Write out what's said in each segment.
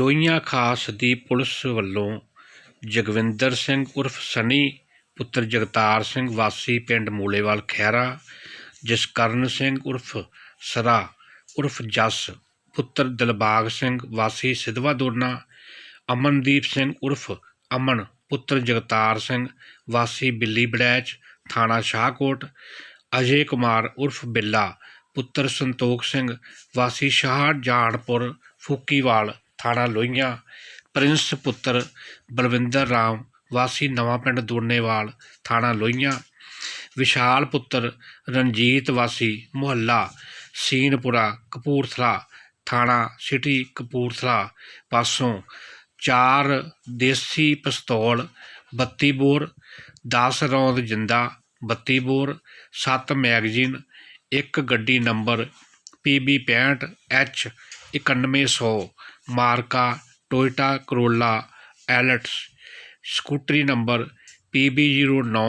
ਲੋਹੀਆਂ ਖਾਸ ਦੀ ਪੁਲਿਸ ਵੱਲੋਂ ਜਗਵਿੰਦਰ ਸਿੰਘ ਉਰਫ ਸਨੀ, ਪੁੱਤਰ ਜਗਤਾਰ ਸਿੰਘ ਵਾਸੀ ਪਿੰਡ ਮੂਲੇਵਾਲ ਖਹਿਰਾ ਜਸਕਰਨ ਸਿੰਘ ਉਰਫ ਸਰਾ, ਉਰਫ ਜਸ, ਪੁੱਤਰ ਦਿਲਬਾਗ ਸਿੰਘ ਵਾਸੀ ਸਿਧਵਾ ਦੋਨਾ ਅਮਨਦੀਪ ਸਿੰਘ ਉਰਫ ਅਮਨ, ਪੁੱਤਰ ਜਗਤਾਰ ਸਿੰਘ ਵਾਸੀ ਬਿੱਲੀ ਬੜੈਚ, ਥਾਣਾ ਸ਼ਾਹਕੋਟ, ਅਜੇ ਕੁਮਾਰ ਉਰਫ ਬਿੱਲਾ, ਪੁੱਤਰ ਸੰਤੋਖ ਸਿੰਘ ਵਾਸੀ ਸ਼ਾਹ ਜਾਨਪੁਰ ਫੂਕੀਵਾਲ ਥਾਣਾ ਲੋਹੀਆਂ, ਪ੍ਰਿੰਸ ਪੁੱਤਰ ਬਲਵਿੰਦਰ ਰਾਮ, ਵਾਸੀ ਨਵਾਂ ਪਿੰਡ ਦੋਨੇਵਾਲ ਥਾਣਾ ਲੋਹੀਆਂ, ਵਿਸ਼ਾਲ ਪੁੱਤਰ ਰਣਜੀਤ ਵਾਸੀ ਮੁਹੱਲਾ, ਸੀਨਪੁਰਾ, ਕਪੂਰਥਲਾ, ਥਾਣਾ ਸਿਟੀ ਕਪੂਰਥਲਾ, ਪਾਸੋਂ ਚਾਰ ਦੇਸੀ ਪਿਸਤੌਲ 32 ਬੋਰ 10 ਰੌਂਦ ਜਿੰਦਾ 32 ਬੋਰ 7 ਮੈਗਜ਼ੀਨ, ਇੱਕ ਗੱਡੀ ਨੰਬਰ PB 65 H 9100 ਮਾਰਕਾ ਟੋਇਟਾ ਕਰੋਲਾ, ਐਲਟਸ। ਸਕੂਟਰੀ ਨੰਬਰ PB09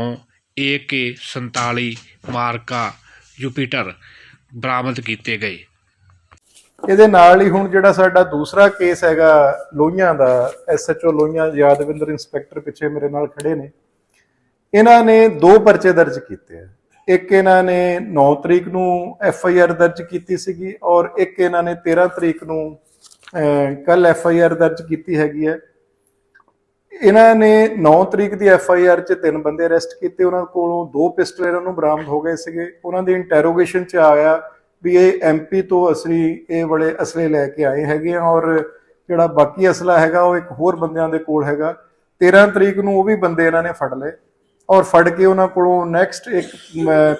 AK 47 ਮਾਰਕਾ ਜੁਪੀਟਰ ਬਰਾਮਦ ਕੀਤੇ ਗਏ। ਇਹਦੇ ਨਾਲ ਹੀ ਹੁਣ ਜਿਹੜਾ ਸਾਡਾ ਦੂਸਰਾ ਕੇਸ ਹੈਗਾ ਲੋਹੀਆਂ ਦਾ ਐਸਐਚਓ ਲੋਹੀਆਂ, ਯਾਦਵਿੰਦਰ ਇੰਸਪੈਕਟਰ ਪਿੱਛੇ ਮੇਰੇ ਨਾਲ ਖੜੇ ਨੇ। ਇਹਨਾਂ ਨੇ ਦੋ ਪਰਚੇ ਦਰਜ ਕੀਤੇ ਆ। ਇੱਕ ਇਹਨਾਂ ਨੇ 9 ਤਰੀਕ ਨੂੰ ਐਫ ਆਈ ਆਰ ਦਰਜ ਕੀਤੀ ਸੀਗੀ ਔਰ ਇੱਕ ਇਹਨਾਂ ਨੇ 13 ਤਰੀਕ ਨੂੰ ਕੱਲ ਐਫ ਆਈ ਆਰ ਦਰਜ ਕੀਤੀ ਹੈਗੀ ਹੈ। ਇਹਨਾਂ ਨੇ 9 ਤਰੀਕ ਦੀ ਐਫ ਆਈ ਆਰ 'ਚ ਤਿੰਨ ਬੰਦੇ ਅਰੈਸਟ ਕੀਤੇ। ਉਹਨਾਂ ਕੋਲੋਂ ਦੋ ਪਿਸਟਲ ਇਹਨਾਂ ਨੂੰ ਬਰਾਮਦ ਹੋ ਗਏ ਸੀਗੇ। ਉਹਨਾਂ ਦੀ ਇੰਟਰੋਗੇਸ਼ਨ 'ਚ ਆਇਆ ਵੀ ਇਹ ਐਮਪੀ ਤੋਂ ਅਸਲੀ, ਇਹ ਵਾਲੇ ਅਸਲੇ ਲੈ ਕੇ ਆਏ ਹੈਗੇ ਆ ਔਰ ਜਿਹੜਾ ਬਾਕੀ ਅਸਲਾ ਹੈਗਾ ਉਹ ਇੱਕ ਹੋਰ ਬੰਦਿਆਂ ਦੇ ਕੋਲ ਹੈਗਾ। 13 ਤਰੀਕ ਨੂੰ ਉਹ ਵੀ ਬੰਦੇ ਇਹਨਾਂ ਨੇ ਫੜ ਲਏ ਔਰ ਫੜ ਕੇ ਉਹਨਾਂ ਕੋਲੋਂ ਨੈਕਸਟ ਇੱਕ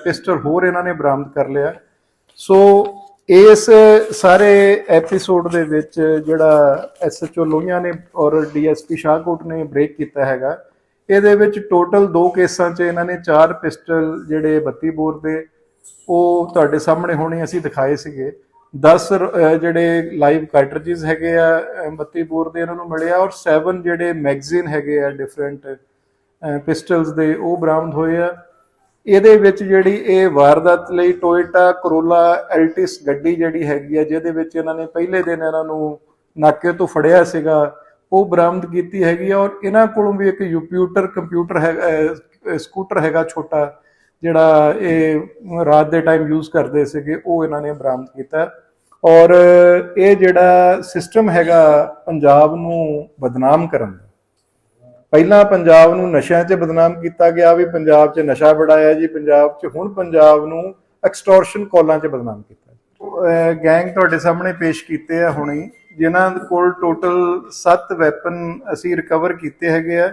ਪਿਸਟਲ ਹੋਰ ਇਹਨਾਂ ਨੇ ਬਰਾਮਦ ਕਰ ਲਿਆ। ਸੋ ਇਸ ਸਾਰੇ ਐਪੀਸੋਡ ਦੇ ਵਿੱਚ ਜਿਹੜਾ ਐਸਐਚਓ ਲੋਹੀਆਂ ਨੇ ਔਰ ਡੀਐਸਪੀ ਸ਼ਾਹਕੋਟ ਨੇ ਬ੍ਰੇਕ ਕੀਤਾ ਹੈਗਾ, ਇਹਦੇ ਵਿੱਚ ਟੋਟਲ ਦੋ ਕੇਸਾਂ 'ਚ ਇਹਨਾਂ ਨੇ ਚਾਰ ਪਿਸਟਲ ਜਿਹੜੇ 32 ਬੋਰ ਦੇ, ਉਹ ਤੁਹਾਡੇ ਸਾਹਮਣੇ ਹੋਣੇ ਅਸੀਂ ਦਿਖਾਏ ਸੀਗੇ। 10 ਜਿਹੜੇ ਲਾਈਵ ਕਾਰਟ੍ਰਿਜਸ ਹੈਗੇ ਆ, ਅਹ 32 ਬੋਰ ਦੇ ਇਹਨਾਂ ਨੂੰ ਮਿਲੇ ਆ ਔਰ 7 ਜਿਹੜੇ ਮੈਗਜ਼ੀਨ ਹੈਗੇ ਆ ਡਿਫਰੈਂਟ ਪਿਸਟਲਸ ਦੇ, ਉਹ ਬਰਾਮਦ ਹੋਏ ਆ। ਇਹਦੇ ਵਿੱਚ ਜਿਹੜੀ ਇਹ ਵਾਰਦਾਤ ਲਈ ਟੋਇਟਾ ਕਰੋਲਾ ਐਲਟਿਸ ਗੱਡੀ ਜਿਹੜੀ ਹੈਗੀ ਆ, ਜਿਹਦੇ ਵਿੱਚ ਇਹਨਾਂ ਨੇ ਪਹਿਲੇ ਦਿਨ ਇਹਨਾਂ ਨੂੰ ਨਾਕੇ ਤੋਂ ਫੜਿਆ ਸੀਗਾ, ਉਹ ਬਰਾਮਦ ਕੀਤੀ ਹੈਗੀ ਆ ਔਰ ਇਹਨਾਂ ਕੋਲੋਂ ਵੀ ਇੱਕ ਯੂਪਿਊਟਰ ਕੰਪਿਊਟਰ ਹੈ ਸਕੂਟਰ ਹੈਗਾ ਛੋਟਾ, ਜਿਹੜਾ ਇਹ ਰਾਤ ਦੇ ਟਾਈਮ ਯੂਜ਼ ਕਰਦੇ ਸੀਗੇ, ਉਹ ਇਹਨਾਂ ਨੇ ਬਰਾਮਦ ਕੀਤਾ। ਔਰ ਇਹ ਜਿਹੜਾ ਸਿਸਟਮ ਹੈਗਾ, ਪੰਜਾਬ ਨੂੰ ਬਦਨਾਮ ਕਰਨ ਦਾ ਪਹਿਲਾਂ ਪੰਜਾਬ ਨੂੰ ਨਸ਼ਿਆਂ 'ਚ ਬਦਨਾਮ ਕੀਤਾ ਗਿਆ ਵੀ ਪੰਜਾਬ 'ਚ ਨਸ਼ਾ ਬੜਾਇਆ ਜੀ, ਪੰਜਾਬ 'ਚ ਹੁਣ ਪੰਜਾਬ ਨੂੰ ਐਕਸਟੋਰਸ਼ਨ ਕਾਲਾਂ 'ਚ ਬਦਨਾਮ ਕੀਤਾ ਗੈਂਗ ਤੁਹਾਡੇ ਸਾਹਮਣੇ ਪੇਸ਼ ਕੀਤੇ ਆ ਹੁਣੇ। ਜਿਨ੍ਹਾਂ ਕੋਲ ਟੋਟਲ 7 ਵੈਪਨ ਅਸੀਂ ਰਿਕਵਰ ਕੀਤੇ ਹੈਗੇ ਆ।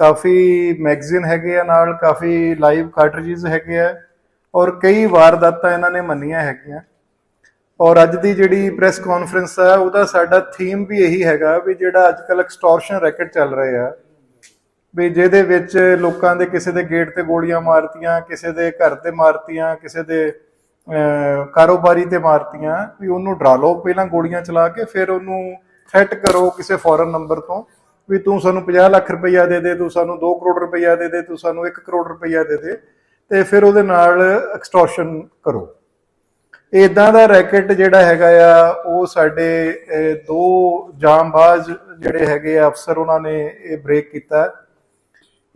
ਕਾਫੀ ਮੈਗਜ਼ੀਨ ਹੈਗੇ ਆ ਨਾਲ, ਕਾਫੀ ਲਾਈਵ ਕਾਰਟ੍ਰਿਜਸ ਹੈਗੇ ਆ ਔਰ ਕਈ ਵਾਰਦਾਤਾਂ ਇਹਨਾਂ ਨੇ ਮੰਨੀਆਂ ਹੈਗੀਆਂ। ਔਰ ਅੱਜ ਦੀ ਜਿਹੜੀ ਪ੍ਰੈਸ ਕਾਨਫਰੰਸ ਆ, ਉਹਦਾ ਸਾਡਾ ਥੀਮ ਵੀ ਇਹੀ ਹੈਗਾ ਵੀ ਜਿਹੜਾ ਅੱਜ ਕੱਲ ਐਕਸਟੋਰਸ਼ਨ ਰੈਕਟ ਚੱਲ ਰਿਹਾ ਆ। ਵੀ ਜਿਹਦੇ ਵਿੱਚ ਲੋਕਾਂ ਦੇ ਕਿਸੇ ਦੇ ਗੇਟ ਤੇ ਗੋਲੀਆਂ ਮਾਰਤੀਆਂ, ਕਿਸੇ ਦੇ ਘਰ ਤੇ ਮਾਰਤੀਆਂ, ਕਿਸੇ ਦੇ ਕਾਰੋਬਾਰੀ ਤੇ ਮਾਰਤੀਆਂ, ਵੀ ਉਹਨੂੰ ਡਰਾ ਲਓ। ਪਹਿਲਾਂ ਗੋਲੀਆਂ ਚਲਾ ਕੇ ਫਿਰ ਉਹਨੂੰ ਥ੍ਰੈਟ ਕਰੋ ਕਿਸੇ ਫੋਰਨ ਨੰਬਰ ਤੋਂ ਵੀ ਤੂੰ ਸਾਨੂੰ 50 ਲੱਖ ਰੁਪਈਆ ਦੇ ਦੇ, ਤੂੰ ਸਾਨੂੰ 2 ਕਰੋੜ ਰੁਪਈਆ ਦੇ ਦੇ, ਤੂੰ ਸਾਨੂੰ 1 ਕਰੋੜ ਰੁਪਈਆ ਦੇ ਦੇ ਤੇ ਫਿਰ ਉਹਦੇ ਨਾਲ ਐਕਸਟੋਰਸ਼ਨ ਕਰੋ। ਇਦਾਂ ਦਾ ਰੈਕਟ ਜਿਹੜਾ ਹੈਗਾ ਆ, ਉਹ ਸਾਡੇ ਦੋ ਜਾਮਬਾਜ਼ ਜਿਹੜੇ ਹੈਗੇ ਆ ਅਫਸਰ, ਉਹਨਾਂ ਨੇ ਇਹ ਬ੍ਰੇਕ ਕੀਤਾ।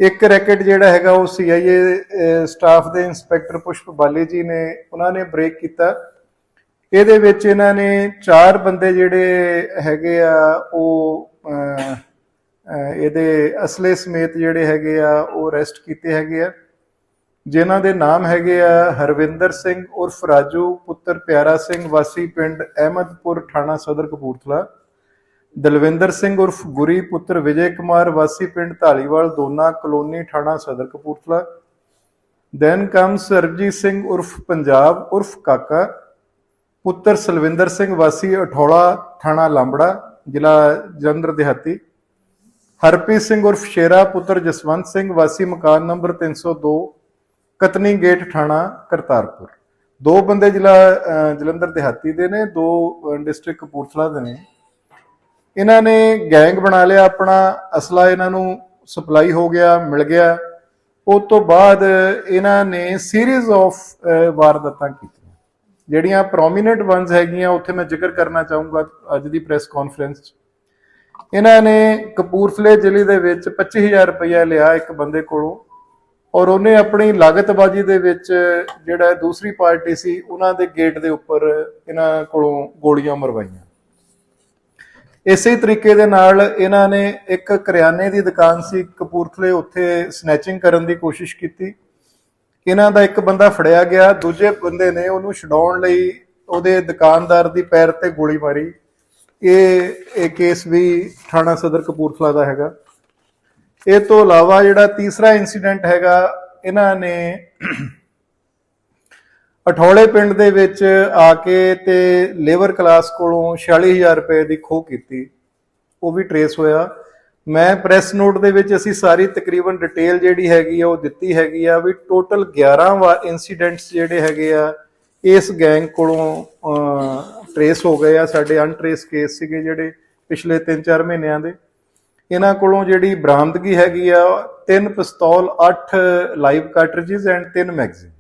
ਇੱਕ ਰੈਕਟ ਜਿਹੜਾ ਹੈਗਾ ਉਹ ਸੀਆਈਏ ਸਟਾਫ ਦੇ ਇੰਸਪੈਕਟਰ ਪੁਸ਼ਪ ਬਾਲੀ ਜੀ ਨੇ, ਉਹਨਾਂ ਨੇ ਬ੍ਰੇਕ ਕੀਤਾ। ਇਹਦੇ ਵਿੱਚ ਇਹਨਾਂ ਨੇ ਚਾਰ ਬੰਦੇ ਜਿਹੜੇ ਹੈਗੇ ਆ, ਉਹ ਇਹਦੇ ਅਸਲੇ ਸਮੇਤ ਜਿਹੜੇ ਹੈਗੇ ਆ, ਉਹ ਅਰੈਸਟ ਕੀਤੇ ਹੈਗੇ ਆ। ਜਿਨ੍ਹਾਂ ਦੇ ਨਾਮ ਹੈਗੇ ਆ ਹਰਵਿੰਦਰ ਸਿੰਘ ਉਰਫ ਰਾਜੂ, ਪੁੱਤਰ ਪਿਆਰਾ ਸਿੰਘ ਵਾਸੀ ਪਿੰਡ ਅਹਿਮਦਪੁਰ, ਥਾਣਾ ਸਦਰ ਕਪੂਰਥਲਾ। ਦਲਵਿੰਦਰ ਸਿੰਘ ਉਰਫ ਗੁਰੀ ਪੁੱਤਰ ਵਿਜੇ ਕੁਮਾਰ, ਵਾਸੀ ਪਿੰਡ ਢਾਲੀਵਾਲ ਦੋਨਾ ਕਲੋਨੀ ਥਾਣਾ ਸਦਰ ਕਪੂਰਥਲਾ। ਦੈਨ ਕਮ ਸਰਬਜੀਤ ਸਿੰਘ ਉਰਫ ਪੰਜਾਬ, ਉਰਫ ਕਾਕਾ। ਪੁੱਤਰ ਸਲਵਿੰਦਰ ਸਿੰਘ, ਵਾਸੀ ਅਠੌਲਾ ਥਾਣਾ ਲਾਂਬੜਾ, ਜ਼ਿਲ੍ਹਾ ਜਲੰਧਰ, ਦਿਹਾਤੀ। ਹਰਪ੍ਰੀਤ ਸਿੰਘ ਉਰਫ ਸ਼ੇਰਾ, ਪੁੱਤਰ ਜਸਵੰਤ ਸਿੰਘ, ਵਾਸੀ ਮਕਾਨ ਨੰਬਰ 302 ਕਤਨੀ ਗੇਟ ਥਾਣਾ ਕਰਤਾਰਪੁਰ। ਦੋ ਬੰਦੇ ਜ਼ਿਲ੍ਹਾ ਜਲੰਧਰ, ਦਿਹਾਤੀ ਦੇ ਨੇ, ਦੋ ਡਿਸਟ੍ਰਿਕਟ ਕਪੂਰਥਲਾ ਦੇ ਨੇ। ਇਹਨਾਂ ਨੇ ਗੈਂਗ ਬਣਾ ਲਿਆ ਆਪਣਾ, ਅਸਲਾ ਇਹਨਾਂ ਨੂੰ ਸਪਲਾਈ ਹੋ ਗਿਆ, ਮਿਲ ਗਿਆ। ਉਸ ਤੋਂ ਬਾਅਦ ਇਹਨਾਂ ਨੇ ਸੀਰੀਜ਼ ਆਫ ਵਾਰਦਾਤਾਂ ਕੀਤੀਆਂ। ਜਿਹੜੀਆਂ ਪ੍ਰੋਮਿਨੈਂਟ ਵਨਸ ਹੈਗੀਆਂ, ਉੱਥੇ ਮੈਂ ਜ਼ਿਕਰ ਕਰਨਾ ਚਾਹੂੰਗਾ ਅੱਜ ਦੀ ਪ੍ਰੈਸ ਕਾਨਫਰੰਸ 'ਚ। ਇਹਨਾਂ ਨੇ ਕਪੂਰਥਲੇ ਜ਼ਿਲ੍ਹੇ ਦੇ ਵਿੱਚ 25000 ਰੁਪਇਆ ਲਿਆ ਇੱਕ ਬੰਦੇ ਕੋਲੋਂ। ਔਰ ਉਹਨੇ ਆਪਣੀ ਲਾਗਤਬਾਜ਼ੀ ਦੇ ਵਿੱਚ ਜਿਹੜਾ ਦੂਸਰੀ ਪਾਰਟੀ ਸੀ, ਉਹਨਾਂ ਦੇ ਗੇਟ ਦੇ ਉੱਪਰ ਇਹਨਾਂ ਕੋਲੋਂ ਗੋਲੀਆਂ ਮਰਵਾਈਆਂ। ਇਸੇ ਤਰੀਕੇ ਦੇ ਨਾਲ ਇਹਨਾਂ ਨੇ ਇੱਕ ਕਰਿਆਨੇ ਦੀ ਦੁਕਾਨ ਸੀ, ਕਪੂਰਥਲੇ, ਉੱਥੇ ਸਨੈਚਿੰਗ ਕਰਨ ਦੀ ਕੋਸ਼ਿਸ਼ ਕੀਤੀ। ਇਹਨਾਂ ਦਾ ਇੱਕ ਬੰਦਾ ਫੜਿਆ ਗਿਆ, ਦੂਜੇ ਬੰਦੇ ਨੇ ਉਹਨੂੰ ਛਡਾਉਣ ਲਈ ਉਹਦੇ ਦੁਕਾਨਦਾਰ ਦੀ ਪੈਰ ਤੇ ਗੋਲੀ ਮਾਰੀ। ਇਹ ਇਹ ਕੇਸ ਵੀ ਥਾਣਾ ਸਦਰ ਕਪੂਰਥਲਾ ਦਾ ਹੈਗਾ। ਇਹ ਤੋਂ ਇਲਾਵਾ ਜਿਹੜਾ ਤੀਸਰਾ ਇਨਸੀਡੈਂਟ ਹੈਗਾ, ਇਹਨਾਂ ਨੇ ਅਠੌਲੇ ਪਿੰਡ ਦੇ ਵਿੱਚ ਆ ਕੇ ਤੇ ਲੇਬਰ ਕਲਾਸ ਕੋਲੋਂ 46000 ਰੁਪਏ ਦੀ ਖੋਹ ਕੀਤੀ। ਉਹ ਵੀ ਟਰੇਸ ਹੋਇਆ। ਮੈਂ ਪ੍ਰੈਸ ਨੋਟ ਦੇ ਵਿੱਚ ਅਸੀਂ ਸਾਰੀ ਤਕਰੀਬਨ ਡਿਟੇਲ ਜਿਹੜੀ ਹੈਗੀ ਆ, ਉਹ ਦਿੱਤੀ ਹੈਗੀ ਆ ਵੀ ਟੋਟਲ 11 ਵਾਰ ਇਨਸੀਡੈਂਟਸ ਜਿਹੜੇ ਹੈਗੇ ਆ, ਇਸ ਗੈਂਗ ਕੋਲੋਂ ਟਰੇਸ ਹੋ ਗਏ ਆ। ਸਾਡੇ ਅਨਟਰੇਸ ਕੇਸ ਸੀਗੇ ਜਿਹੜੇ ਪਿਛਲੇ 3-4 ਮਹੀਨਿਆਂ ਦੇ। ਇਹਨਾਂ ਕੋਲੋਂ ਜਿਹੜੀ ਬਰਾਮਦਗੀ ਹੈਗੀ ਆ, ਤਿੰਨ ਪਿਸਤੌਲ 8 ਲਾਈਵ ਕਾਰਟ੍ਰਿਜਸ ਐਂਡ ਤਿੰਨ ਮੈਗਜ਼ੀਨ